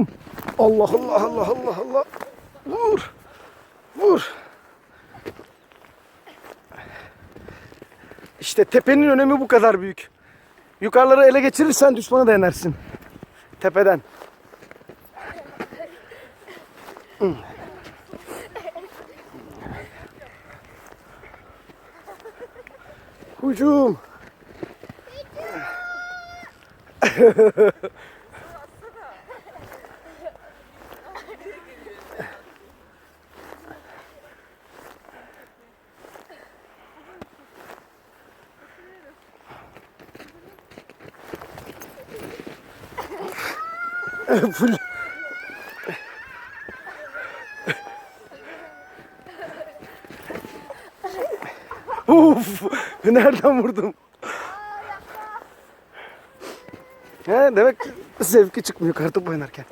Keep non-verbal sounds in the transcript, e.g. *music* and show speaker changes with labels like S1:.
S1: Hücum. Allah Allah Allah Allah Allah. Vur. Vur. İşte tepenin önemi bu kadar büyük. Yukarıları ele geçirirsen düşmana da yenersin. Tepeden. Hücum. *laughs* *laughs* *laughs* Full. Uf, nereden vurdum? He, demek ki zevki çıkmıyor kartopu oynarken.